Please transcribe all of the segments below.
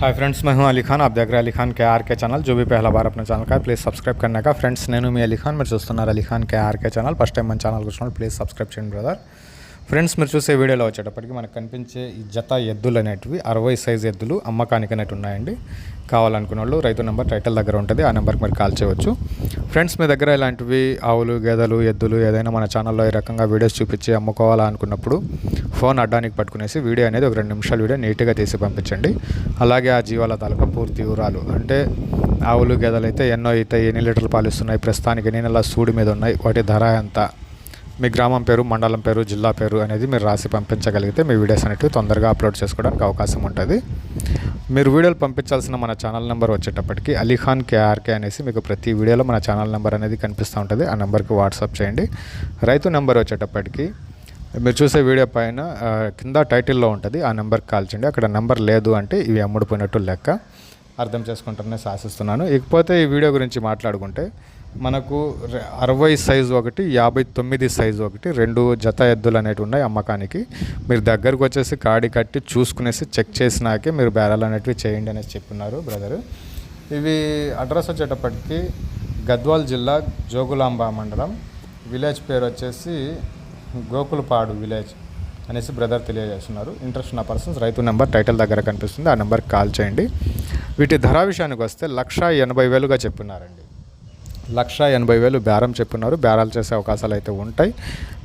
Hi friends मैं हूं अली खान। आप देख रहे हैं अली खान के आर के चैनल। जो ఛానల్ का ప్లీజ్ సబ్స్క్రైబ్ करने ఫ్రెండ్స్ నేను మీ అలీ ఖాన్ మీరు చూస్తున్నారు అలీ ఖాన్ के ఆర్కే ఛానల్ ఫస్ట్ టైం మన ఛానల్ వచ్చిన ప్లీజ్ సబ్స్క్రైబ్ చేయండి బ్రదర్ ఫ్రెండ్స్ మీరు చూసే వీడియోలో వచ్చేటప్పటికి మనకు కనిపించే ఈ జత ఎద్దులు అనేటివి అరవై సైజ్ ఎద్దులు అమ్మకానికి అనేవి ఉన్నాయండి. కావాలనుకున్న వాళ్ళు రైతు నెంబర్ టైటిల్ దగ్గర ఉంటుంది ఆ నెంబర్కి మీరు కాల్ చేయవచ్చు ఫ్రెండ్స్ మీ దగ్గర ఇలాంటివి ఆవులు గేదెలు ఎద్దులు ఏదైనా మన ఛానల్లో ఈ రకంగా వీడియోస్ చూపించి అమ్ముకోవాలనుకున్నప్పుడు ఫోన్ అడ్డానికి పట్టుకునేసి వీడియో అనేది ఒక రెండు నిమిషాల వీడియో నీట్గా తీసి పంపించండి. అలాగే ఆ జీవాల తాలూకా పూర్తి వివరాలు. అంటే ఆవులు గేదెలు అయితే ఎన్నో అయితే ఎన్ని లీటర్లు పాలు ఇస్తున్నాయి ప్రస్తుతానికి ఎన్ని నెలల సూడి మీద ఉన్నాయి వాటి ధర ఎంత? మీ గ్రామం పేరు మండలం పేరు జిల్లా పేరు అనేది మీరు రాసి పంపించగలిగితే మీ వీడియోస్ అనేవి తొందరగా అప్లోడ్ చేసుకోవడానికి అవకాశం ఉంటుంది. మీరు వీడియోలు పంపించాల్సిన మన ఛానల్ నెంబర్ వచ్చేటప్పటికి అలీఖాన్ కేఆర్కే అనేసి మీకు ప్రతి వీడియోలో మన ఛానల్ నెంబర్ అనేది కనిపిస్తూ ఉంటుంది. ఆ నెంబర్కి వాట్సాప్ చేయండి. రైతు నెంబర్ వచ్చేటప్పటికి మీరు చూసే వీడియో పైన కింద టైటిల్లో ఉంటుంది ఆ నెంబర్కి కాల్ చేయండి. అక్కడ నెంబర్ లేదు అంటే ఇవి అమ్ముడుపోయినట్టు లెక్క అర్థం చేసుకుంటారనే ఆశిస్తున్నాను ఇకపోతే ఈ వీడియో గురించి మాట్లాడుకుంటే మనకు అరవై సైజు ఒకటి యాభై తొమ్మిది సైజు ఒకటి రెండు జత ఎద్దులు అనేవి ఉన్నాయి అమ్మకానికి. మీరు దగ్గరకు వచ్చేసి కాడి కట్టి చూసుకునేసి చెక్ చేసినాకే మీరు బేరాలు అనేటివి చేయండి అనేసి చెప్పున్నారు బ్రదర్. ఇవి అడ్రస్ వచ్చేటప్పటికి గద్వాల్ జిల్లా జోగులాంబ మండలం. విలేజ్ పేరు వచ్చేసి గోకులపాడు విలేజ్ అనేసి బ్రదర్ తెలియజేస్తున్నారు. ఇంట్రెస్ట్ ఉన్న పర్సన్స్ రైతు నెంబర్ టైటిల్ దగ్గర కనిపిస్తుంది. ఆ నెంబర్కి కాల్ చేయండి. వీటి ధర విషయానికి వస్తే లక్ష ఎనభై వేలుగా చెప్పున్నారండి. లక్ష ఎనభై వేలు బేరం చెప్పున్నారు. బేరాలు చేసే అవకాశాలు అయితే ఉంటాయి.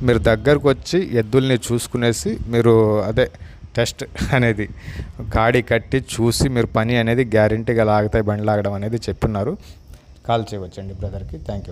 మీరు దగ్గరకు వచ్చి ఎద్దుల్ని చూసుకునేసి మీరు అదే టెస్ట్ అనేది కాడి కట్టి చూసి మీరు పని అనేది గ్యారంటీగా లాగుతాయి బండి లాగడం అనేది చెప్పున్నారు. కాల్ చేయవచ్చండి బ్రదర్కి. Thank you.